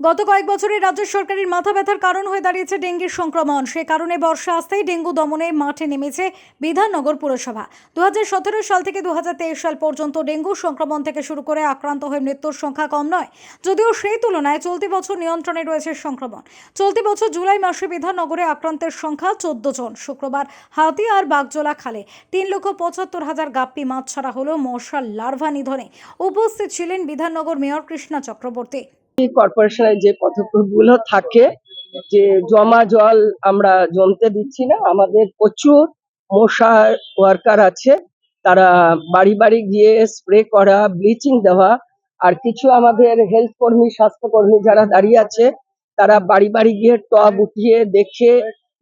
গত কয়েক বছরে রাজ্য সরকারের মাথা ব্যথার কারণ হয়ে দাঁড়িয়েছে ডেঙ্গির সংক্রমণ। সে কারণে বর্ষা আসতেই ডেঙ্গু দমনে মাঠে নেমেছে বিধাননগর পুরসভা। দু হাজার সতেরো সাল থেকে দু হাজার তেইশ সাল পর্যন্ত ডেঙ্গু সংক্রমণ থেকে শুরু করে আক্রান্ত হয়ে মৃত্যুর সংখ্যা কম নয়, যদিও সেই তুলনায় চলতি বছর নিয়ন্ত্রণে রয়েছে সংক্রমণ। চলতি বছর জুলাই মাসে বিধাননগরে আক্রান্তের সংখ্যা চোদ্দ জন, শুক্রবার হাতি আর বাগজোলা খালে তিন লক্ষ পঁচাত্তর হাজার গাপ্পি মাছ ছাড়া হলো মশার লার্ভা নিধনে। উপস্থিত ছিলেন বিধাননগর মেয়র কৃষ্ণা চক্রবর্তী। কর্পোরেশনের যে পদক্ষেপগুলো থাকে, যে জমা জল আমরা জমতে দিচ্ছি না, আমাদের প্রচুর মশার ওয়ার্কার আছে, তারা বাড়ি বাড়ি গিয়ে স্প্রে করা ব্লিচিং দেওয়া, আর কিছু আমাদের হেলথ কর্মী স্বাস্থ্যকর্মী যারা দাঁড়িয়ে আছে, তারা বাড়ি বাড়ি গিয়ে টব উঠিয়ে দেখে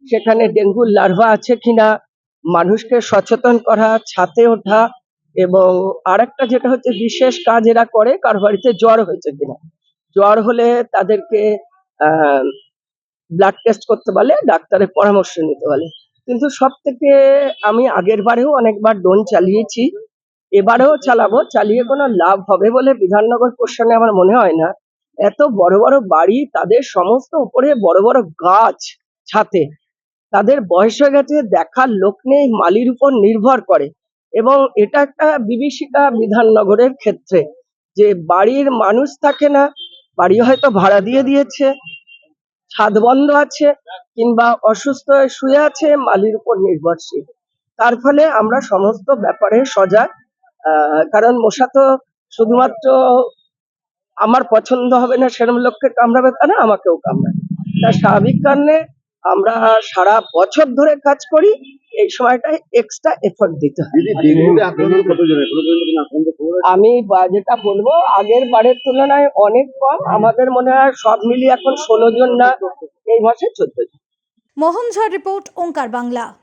সেখানে ডেঙ্গুর লার্ভা আছে কিনা, মানুষকে সচেতন করা, ছাতে ওঠা, এবং আরেকটা যেটা হচ্ছে বিশেষ কাজ এরা করে কার বাড়িতে জ্বর হয়েছে কিনা। জ্বর হলে তাদেরকে ব্লাড টেস্ট করতে বলে, ডাক্তারের পরামর্শ নিতে বলে। কিন্তু সব থেকে আমি আগের বারেও অনেকবার ডোন চালিয়েছি, এবারেও চালাবো, চালিয়ে কোনো লাভ হবে বলে বিধাননগর কোশ্চেনে আমার মনে হয় না। এত বড় বড় বাড়ি, তাদের সমস্ত উপরে বড় বড় গাছ, ছাতে। তাদের বয়স হয়ে গেছে, দেখার লোক নেই, মালির উপর নির্ভর করে। এবং এটা একটা বিভীষিকা বিধাননগরের ক্ষেত্রে, যে বাড়ির মানুষ থাকে না বাড়ি হয়তো ভাড়া দিয়ে দিয়েছে। ছাদ বন্ধ আছে কিংবা অসুস্থ হয়ে শুয়ে আছে, মালির উপর নির্ভরশীল। তার ফলে আমরা সমস্ত ব্যাপারে সজাগ। কারণ মশা তো শুধুমাত্র আমার পছন্দ হবে না সেরকম লোককে কামড়াবে তা না, আমাকেও কামড়াবে। তার স্বাভাবিক কারণে আমরা সারা বছর ধরে কাজ করি। এই সময়টায় এক্সট্রা এফোর্ট দিতে হয়? আমি যেটা বলব আগের বারের তুলনায় অনেক কম। আমাদের মনে হয় সব মিলিয়ে এখন ষোলো জন না এই মাসে চোদ্দ জন। মোহনঝড় রিপোর্ট ওঙ্কার বাংলা।